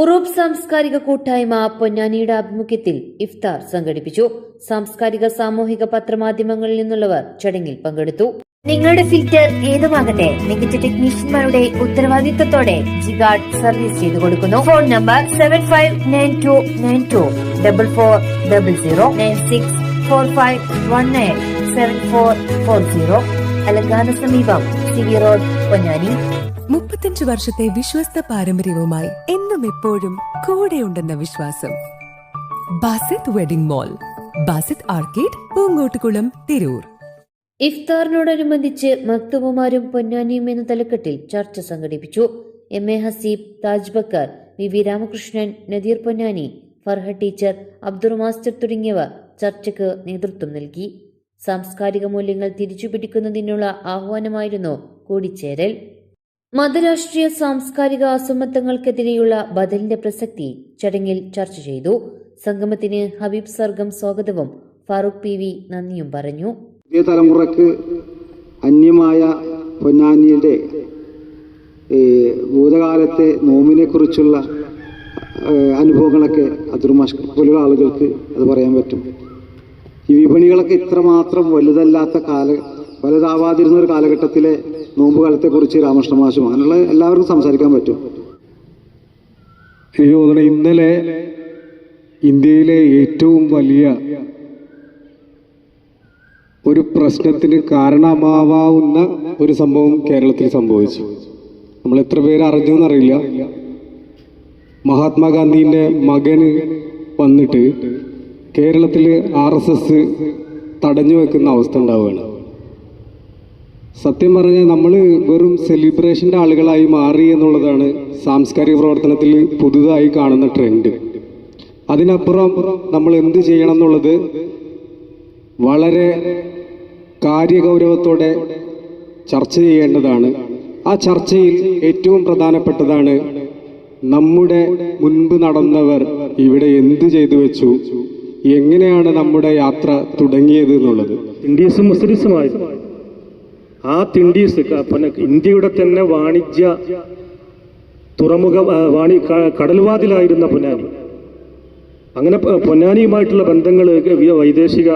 ഉറൂബ് സാംസ്കാരിക കൂട്ടായ്മ പൊന്നാനിയുടെ ആഭിമുഖ്യത്തിൽ ഇഫ്താർ സംഘടിപ്പിച്ചു. സാംസ്കാരിക സാമൂഹിക പത്രമാധ്യമങ്ങളിൽ നിന്നുള്ളവർ ചടങ്ങിൽ പങ്കെടുത്തു. നിങ്ങളുടെ ഫിൽറ്റർ ഏതുമാകട്ടെ മികച്ച ടെക്നീഷ്യന്മാരുടെ ഉത്തരവാദിത്തത്തോടെ ജിഗാർഡ് സർവീസ് ചെയ്തു കൊടുക്കുന്നു. Phone number seven five nine two nine two double four double zero nine six four five one nine seven four four zero അലങ്കാന സമീപം സി വി റോഡ് പൊന്നാനി. മുപ്പത്തഞ്ച് വർഷത്തെ വിശ്വസ്ത പാരമ്പര്യവുമായി എന്നും എപ്പോഴും കൂടെയുണ്ടെന്ന വിശ്വാസം. Basith wedding mall Basith arcade Poongottukulam Tirur. ഇഫ്താറിനോടനുബന്ധിച്ച് മക്തുബുമാരും പൊന്നാനിയും എന്ന തലക്കെട്ടിൽ ചർച്ച സംഘടിപ്പിച്ചു. M A Haseeb Taj Bakkar V V Ramakrishnan Nadeer Ponnani Farha teacher Abdul master തുടങ്ങിയവർ ചർച്ചയ്ക്ക് നേതൃത്വം നൽകി. സാംസ്കാരിക മൂല്യങ്ങൾ തിരിച്ചുപിടിക്കുന്നതിനുള്ള ആഹ്വാനമായിരുന്നു കൂടിച്ചേരൽ. മതരാഷ്ട്രീയ സാംസ്കാരിക അസമത്വങ്ങൾക്കെതിരെയുള്ള ബദലിന്റെ പ്രസക്തി ചടങ്ങിൽ ചർച്ച ചെയ്തു. സംഗമത്തിന് ഹബീബ് സർഗം സ്വാഗതവും ഫാറൂഖ് പി വി നന്ദിയും പറഞ്ഞു. പുതിയ തലമുറയ്ക്ക് അന്യമായ പൊന്നാനിയുടെ ഭൂതകാലത്തെ നോമിനെ കുറിച്ചുള്ള അനുഭവങ്ങളൊക്കെ അതുർമാഷ് പോലുള്ള ആളുകൾക്ക് അത് പറയാൻ പറ്റും. ഈ വിപണികളൊക്കെ ഇത്രമാത്രം വലുതല്ലാത്ത കാല വലുതാവാതിരുന്ന ഒരു കാലഘട്ടത്തിലെ നോമ്പ് കാലത്തെക്കുറിച്ച് രാമകൃഷ്ണ മാഷും അങ്ങനെയുള്ള എല്ലാവർക്കും സംസാരിക്കാൻ പറ്റും. എനിക്ക് തോന്നുന്നു ഇന്നലെ ഇന്ത്യയിലെ ഏറ്റവും വലിയ ഒരു പ്രശ്നത്തിന് കാരണമാവാവുന്ന ഒരു സംഭവം കേരളത്തിൽ സംഭവിച്ചു. നമ്മൾ എത്ര പേര് അറിഞ്ഞു എന്നറിയില്ല. മഹാത്മാഗാന്ധിന്റെ മകന് വന്നിട്ട് കേരളത്തിൽ ആർ എസ് എസ് തടഞ്ഞു വെക്കുന്ന അവസ്ഥ ഉണ്ടാവുകയാണ്. സത്യം പറഞ്ഞാൽ നമ്മൾ വെറും സെലിബ്രേഷന്റെ ആളുകളായി മാറി എന്നുള്ളതാണ് സാംസ്കാരിക പ്രവർത്തനത്തിൽ പുതുതായി കാണുന്ന ട്രെൻഡ് അതിനപ്പുറം നമ്മൾ എന്ത് ചെയ്യണം എന്നുള്ളത് വളരെ കാര്യഗൗരവത്തോടെ ചർച്ച ചെയ്യേണ്ടതാണ്. ആ ചർച്ചയിൽ ഏറ്റവും പ്രധാനപ്പെട്ടതാണ് നമ്മുടെ മുൻപ് നടന്നവർ ഇവിടെ എന്ത് ചെയ്തു വെച്ചു? എങ്ങനെയാണ് നമ്മുടെ യാത്ര തുടങ്ങിയത് എന്നുള്ളത്. ഇന്ത്യസും മുസ്ലിംസുമായിരുന്നു ആ ക- പിന്നെ ഇന്ത്യയുടെ തന്നെ വാണിജ്യ തുറമുഖ വാണി കടൽവാതിലായിരുന്ന പൊന്നാനി. അങ്ങനെ പൊന്നാനിയുമായിട്ടുള്ള ബന്ധങ്ങൾ വൈദേശിക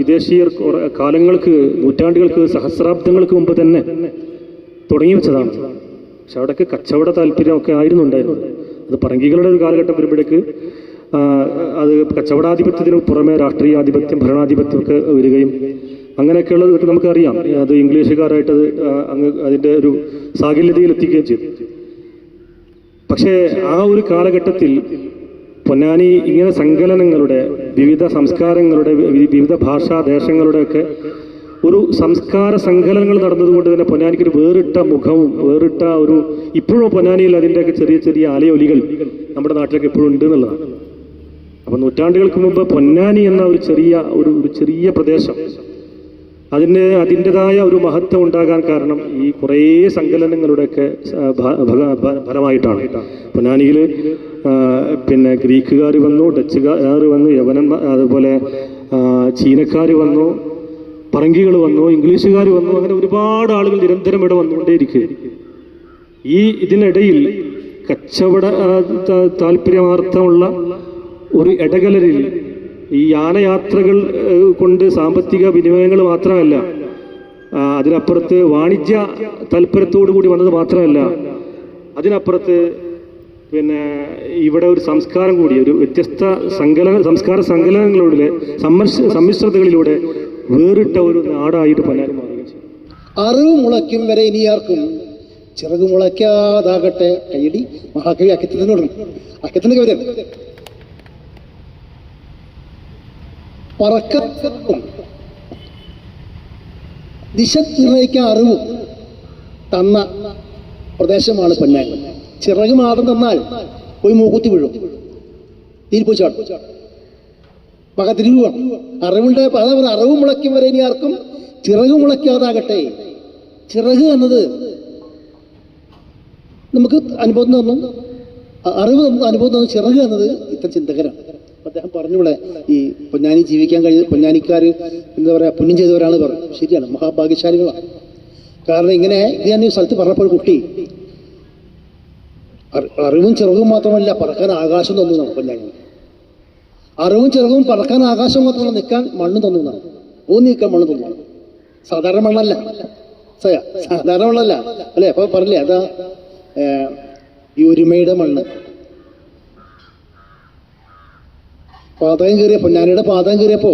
വിദേശീയർ കാലങ്ങൾക്ക് നൂറ്റാണ്ടുകൾക്ക് സഹസ്രാബ്ദങ്ങൾക്ക് മുമ്പ് തന്നെ തുടങ്ങി വെച്ചതാണ്. പക്ഷെ അവിടേക്ക് കച്ചവട താല്പര്യമൊക്കെ ആയിരുന്നു ഉണ്ടായിരുന്നത് അത് പറങ്കികളുടെ ഒരു കാലഘട്ടം വരുമ്പോഴേക്ക് അത് കച്ചവടാധിപത്യത്തിന് പുറമെ രാഷ്ട്രീയാധിപത്യം ഭരണാധിപത്യമൊക്കെ വരികയും അങ്ങനെയൊക്കെയുള്ളത് ഇതൊക്കെ നമുക്കറിയാം. അത് ഇംഗ്ലീഷുകാരായിട്ട് അത് അങ്ങ് അതിന്റെ ഒരു സാകല്യതയിൽ എത്തിക്കുകയും ചെയ്തു. പക്ഷേ ആ ഒരു കാലഘട്ടത്തിൽ പൊന്നാനി ഇങ്ങനെ സങ്കലനങ്ങളുടെ വിവിധ സംസ്കാരങ്ങളുടെ വിവിധ ഭാഷാ ദേശങ്ങളുടെ ഒക്കെ ഒരു സംസ്കാര സങ്കലനങ്ങൾ നടന്നതുകൊണ്ട് തന്നെ പൊന്നാനിക്കൊരു വേറിട്ട മുഖവും വേറിട്ട ഒരു ഇപ്പോഴും പൊന്നാനിയിൽ അതിന്റെയൊക്കെ ചെറിയ ചെറിയ അലയൊലികൾ നമ്മുടെ നാട്ടിലൊക്കെ ഇപ്പോഴും ഉണ്ട് എന്നുള്ളതാണ്. അപ്പൊ നൂറ്റാണ്ടുകൾക്ക് മുമ്പ് പൊന്നാനി എന്ന ഒരു ചെറിയ ഒരു ചെറിയ പ്രദേശം അതിന് അതിന്റെതായ ഒരു മഹത്വം ഉണ്ടാകാൻ കാരണം ഈ കുറേ സങ്കലനങ്ങളുടെയൊക്കെ ഫലമായിട്ടാണ്. പൊന്നാനിയിൽ പിന്നെ ഗ്രീക്കുകാർ വന്നു ഡച്ചുകാർ വന്നു യവനന്മാർ അതുപോലെ ചീനക്കാർ വന്നു പറങ്കികൾ വന്നു ഇംഗ്ലീഷുകാർ വന്നു അങ്ങനെ ഒരുപാട് ആളുകൾ നിരന്തരം ഇവിടെ വന്നുകൊണ്ടേയിരിക്കുക ഈ ഇതിനിടയിൽ കച്ചവട താല്പര്യമാർത്ഥമുള്ള ഒരു ഇടകലരിൽ ഈ യാനയാത്രകൾ കൊണ്ട് സാമ്പത്തിക വിനിമയങ്ങൾ മാത്രമല്ല അതിനപ്പുറത്ത് വാണിജ്യ താല്പര്യത്തോടു കൂടി വന്നത് മാത്രമല്ല അതിനപ്പുറത്ത് പിന്നെ ഇവിടെ ഒരു സംസ്കാരം കൂടി ഒരു വ്യത്യസ്ത സങ്കലന സംസ്കാര സങ്കലനങ്ങളിലൂടെ സമ്മിശ്രതകളിലൂടെ വേറിട്ട ഒരു നാടായിട്ട് പല അറിവ് മുളയ്ക്കും വരെ ഇനി ആർക്കും ചിറക് മുളയ്ക്കാതാകട്ടെ കൈയടി മഹാകവി അക്കത്തിനോടും അക്കത്തിന്റെ കവിത പറക്കും ദിശ നിർണയിക്കാൻ അറിവും തന്ന പ്രദേശമാണ് പൊന്നാനി ചിറക് മാത്രം തന്നാൽ പോയി മൂക്കുത്തി വീഴും. തീയിൽ പോയി ചാടും. പകത്തിരിവാണ് അറിവുണ്ട് അതാ പറയുക അറിവ് മുളയ്ക്കും വരെ ഇനി ആർക്കും ചിറക് മുളയ്ക്കാതാകട്ടെ. ചിറക് എന്നത് നമുക്ക് അനുഭവം തന്നു. അറിവ് അനുഭവം തന്നു. ചിറക് എന്നത് ഇത്തരം ചിന്തകരാണ്. അദ്ദേഹം പറഞ്ഞൂടെ ഈ പൊന്നാനി ജീവിക്കാൻ കഴിയ പൊന്നാനിക്കാർ എന്താ പറയുക പുണ്യം ചെയ്തവരാണ് പറഞ്ഞു ശരിയാണ് മഹാഭാഗ്യശാലികളാണ്. കാരണം ഇങ്ങനെ ഇത് ഞാൻ ഈ സ്ഥലത്ത് പറഞ്ഞപ്പോൾ കുട്ടി അറി- അറിവും ചെറുവും മാത്രമല്ല പറക്കാൻ ആകാശം തന്നു പൊന്നാനി. അറിവും ചെറുവും പറക്കാൻ ആകാശം മാത്രമല്ല നിൽക്കാൻ മണ്ണ് തന്നു എന്നാണ് ഊന്നി നിൽക്കാൻ മണ്ണ് തന്നു സാധാരണ മണ്ണല്ല. സാധാരണ മണ്ണല്ല. അല്ലേ? അപ്പോൾ പറഞ്ഞില്ലേ അതാ ഈ ഒരുമയുടെ മണ്ണ്. പാതകം കയറിയപ്പോൾ പൊന്നാനിയുടെ പാതകം കയറിയപ്പോ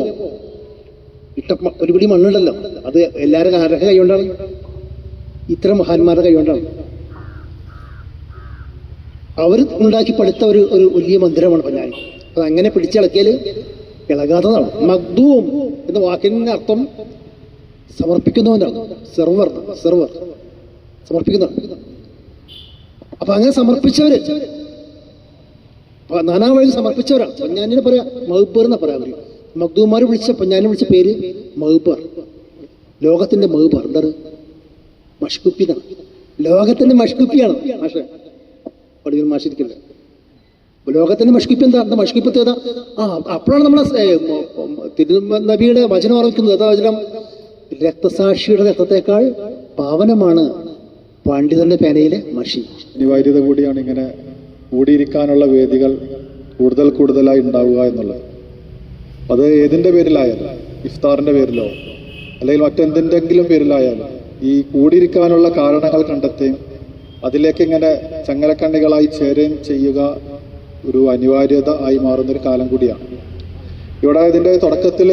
ഇട്ട ഒരു പിടി മണ്ണുണ്ടല്ലോ. അത് എല്ലാവരും ആരുടെ കൈകൊണ്ടാണ്? ഇത്തരം മഹാന്മാരുടെ കൈകൊണ്ടാണ്. അവർ ഉണ്ടാക്കി പഠിത്ത ഒരു ഒരു വലിയ മന്ദിരമാണ് പൊന്നാനി അത് അങ്ങനെ പിടിച്ചിളക്കിയാൽ ഇളകാത്തതാണ്. മഗ്ദൂം എന്ന വാക്കിന്റെ അർത്ഥം സമർപ്പിക്കുന്നവനാണ്. Server server. സമർപ്പിക്കുന്നതാണ് അപ്പൊ അങ്ങനെ സമർപ്പിച്ചവര് നാനാ വഴി സമർപ്പിച്ചവരാണ് പൊന്നാനിനെ പറയാ മഹബർ എന്നാ പറയാ അവർ മഖ്ദൂമാർ വിളിച്ച പൊന്നാനെ വിളിച്ച പേര് മഹബർ. ലോകത്തിന്റെ മഹബർ എന്താണ്? മഷ്കുപ്പി എന്നാണ് ലോകത്തിന്റെ മഷ്കുപ്പിയാണ്. മാഷെ പടിയൂർ മാഷിരിക്കില്ല? ലോകത്തിന്റെ മഷ്കിപ്പ് എന്താ? എന്താ മഷ്കിപ്പത്ത് ഏതാ? ആ അപ്പോഴാണ് മ- തിരുനബിയുടെ വചനം ഓർമ്മിക്കുന്നത്. ഏതാ വചനം? രക്തസാക്ഷിയുടെ രക്തത്തെക്കാൾ പാവനമാണ് പണ്ഡിതന്റെ പേനയിലെ മഷി. അനിവാര്യത കൂടിയാണ് ഇങ്ങനെ കൂടിയിരിക്കാനുള്ള വേദികൾ കൂടുതൽ കൂടുതലായി ഉണ്ടാവുക എന്നുള്ളത്. അത് ഏതിന്റെ പേരിലായാലും ഇഫ്താറിന്റെ പേരിലോ അല്ലെങ്കിൽ മറ്റെന്തിന്റെങ്കിലും പേരിലായാലും ഈ കൂടിയിരിക്കാനുള്ള കാരണങ്ങൾ കണ്ടെത്തുകയും അതിലേക്ക് ഇങ്ങനെ ചങ്ങലക്കണ്ണികളായി ചേരുകയും ചെയ്യുക ഒരു അനിവാര്യത ആയി മാറുന്നൊരു കാലം കൂടിയാണ്. ഇവിടെ ഇതിന്റെ തുടക്കത്തിൽ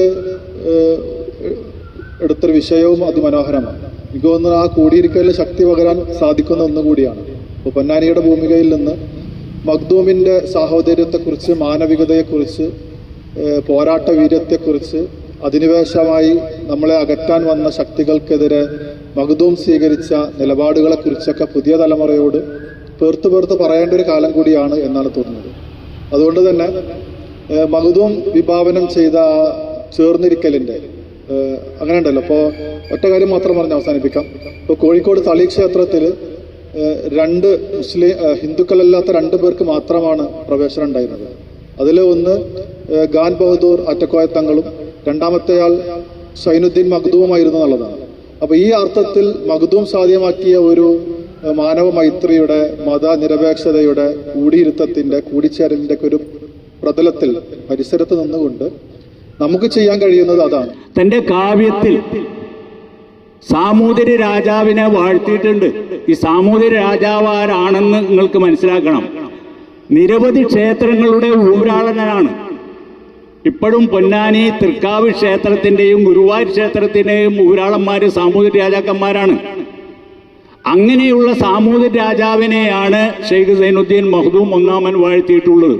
എടുത്തൊരു വിഷയവും അതിമനോഹരമാണ്. എനിക്ക് തോന്നുന്നു ആ കൂടിയിരിക്കലിൽ ശക്തി പകരാൻ സാധിക്കുന്ന ഒന്നുകൂടിയാണ്. ഇപ്പോൾ പൊന്നാനിയുടെ ഭൂമികയിൽ നിന്ന് മഖ്ദൂമിന്റെ സാഹോദര്യത്തെക്കുറിച്ച് മാനവികതയെക്കുറിച്ച് പോരാട്ട വീര്യത്തെക്കുറിച്ച് അധിനിവേശമായി നമ്മളെ അകറ്റാൻ വന്ന ശക്തികൾക്കെതിരെ മഖ്ദൂം സ്വീകരിച്ച നിലപാടുകളെക്കുറിച്ചൊക്കെ പുതിയ തലമുറയോട് പേർത്ത് പേർത്ത് പറയേണ്ട ഒരു കാലം കൂടിയാണ് എന്നാണ് തോന്നുന്നത്. അതുകൊണ്ട് തന്നെ മഖ്ദൂം വിഭാവനം ചെയ്ത ചേർന്നിരിക്കലിന്റെ അങ്ങനെ ഉണ്ടല്ലോ അപ്പോൾ ഒറ്റ കാര്യം മാത്രം പറഞ്ഞ് അവസാനിപ്പിക്കാം. ഇപ്പോൾ കോഴിക്കോട് തളി ക്ഷേത്രത്തിൽ രണ്ട് മുസ്ലിം ഹിന്ദുക്കളല്ലാത്ത രണ്ട് പേർക്ക് മാത്രമാണ് പ്രവേശനം ഉണ്ടായിരുന്നത്. അതിൽ ഒന്ന് ഖാൻ ബഹദൂർ അറ്റക്കോയ തങ്ങളും രണ്ടാമത്തെയാൾ സൈനുദ്ദീൻ മഖ്ദൂമായിരുന്നു എന്നുള്ളതാണ്. അപ്പോൾ ഈ അർത്ഥത്തിൽ മഖ്ദൂം സാധ്യമാക്കിയ ഒരു മാനവ മൈത്രിയുടെ മതനിരപേക്ഷതയുടെ കൂടിയിരുത്തത്തിന്റെ കൂടിച്ചേരലിന്റെ ഒക്കെ ഒരു പ്രതലത്തിൽ പരിസരത്ത് നിന്നുകൊണ്ട് നമുക്ക് ചെയ്യാൻ കഴിയുന്നത് അതാണ്. തന്റെ കാവ്യത്തിൽ സാമൂതിരി രാജാവിനെ വാഴ്ത്തിയിട്ടുണ്ട്. ഈ സാമൂതിരി രാജാവ് ആരാണെന്ന് നിങ്ങൾക്ക് മനസ്സിലാക്കണം. നിരവധി ക്ഷേത്രങ്ങളുടെ ഊരാളനാണ്. ഇപ്പോഴും പൊന്നാനി തൃക്കാവ് ക്ഷേത്രത്തിന്റെയും ഗുരുവായൂർ ക്ഷേത്രത്തിന്റെയും ഊരാളന്മാര് സാമൂതിരി രാജാക്കന്മാരാണ്. അങ്ങനെയുള്ള സാമൂതിരി രാജാവിനെയാണ് ഷെയ്ഖ് സൈനുദ്ദീൻ മഹ്ദൂം ഒന്നാമൻ വാഴ്ത്തിയിട്ടുള്ളത്.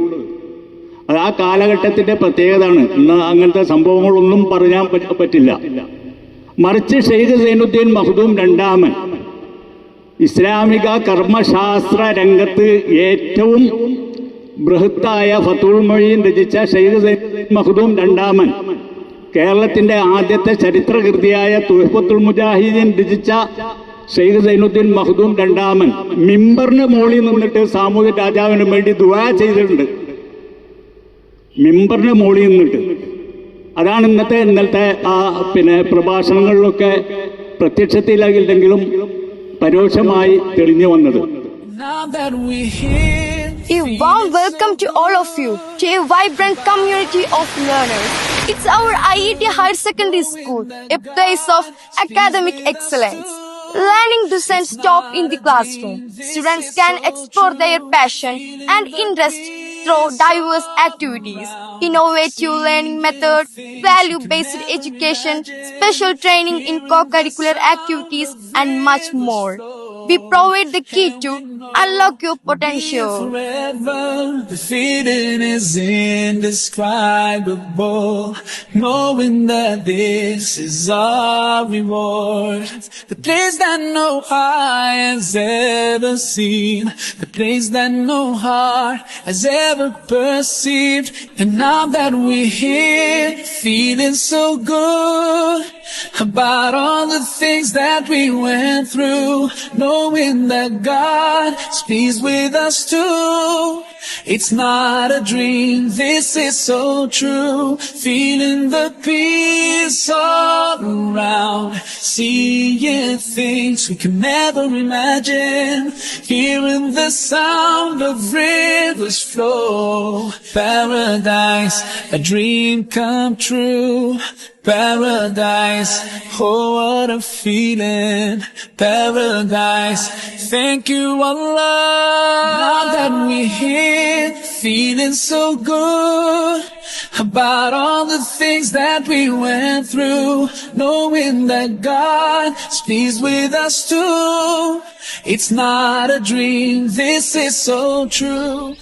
അത് ആ കാലഘട്ടത്തിന്റെ പ്രത്യേകതയാണ്. ഇന്ന് അങ്ങനത്തെ സംഭവങ്ങളൊന്നും പറയാൻ പറ്റില്ല. മറിച്ച് ഷെയ്ഖ് സൈനുദ്ദീൻ മഹ്ദൂം രണ്ടാമൻ. ഇസ്ലാമിക കർമ്മശാസ്ത്ര രംഗത്ത് ഏറ്റവും ബൃഹത്തായ ഫത്തുൽ മൊഴിയും രചിച്ച ഷെയ്ഖ് സൈനുദ്ദീൻ മഹ്ദൂം രണ്ടാമൻ. കേരളത്തിന്റെ ആദ്യത്തെ ചരിത്രകൃതിയായ തുഹഫത്തുൽ മുജാഹിദീൻ രചിച്ച ഷെയ്ഖ് സൈനുദ്ദീൻ മഹ്ദൂം രണ്ടാമൻ. മിമ്പറിന് മോളിൽ നിന്നിട്ട് സാമൂഹ്യ രാജാവിന് വേണ്ടി ദുവാ ചെയ്തിട്ടുണ്ട്. മിമ്പറിന് മോളിൽ നിന്നിട്ട്. അതാണ് ഇന്നത്തെ ഇന്നലത്തെ ആ പിന്നെ പ്രഭാഷണങ്ങളിലൊക്കെ പ്രത്യക്ഷത്തിലാകില്ലെങ്കിലും പരോക്ഷമായി തെളിഞ്ഞു വന്നത് A warm welcome to all of you to a vibrant community of learners. It's our IET Higher Secondary School, a place of academic excellence. Learning doesn't stop in the classroom. Students can explore their passion and interest through diverse activities, innovative learning methods, value-based education, special training in co-curricular activities, and much more. We provide the key to unlock your potential. The feeling is indescribable. Knowing that this is our reward. The place that no eye has ever seen. The place that no heart has ever perceived. And now that we're here, feeling so good. About all the things that we went through, knowing that God is with us too. It's not a dream, this is so true. Feeling the peace all around. Seeing things we can never imagine. Hearing the sound of rivers flow. Paradise, a dream come true. Paradise, oh what a feeling. Paradise, thank you Allah. Now that we're here, feeling so good. About all the things that we went through, knowing that God is pleased with us too. It's not a dream, this is so true.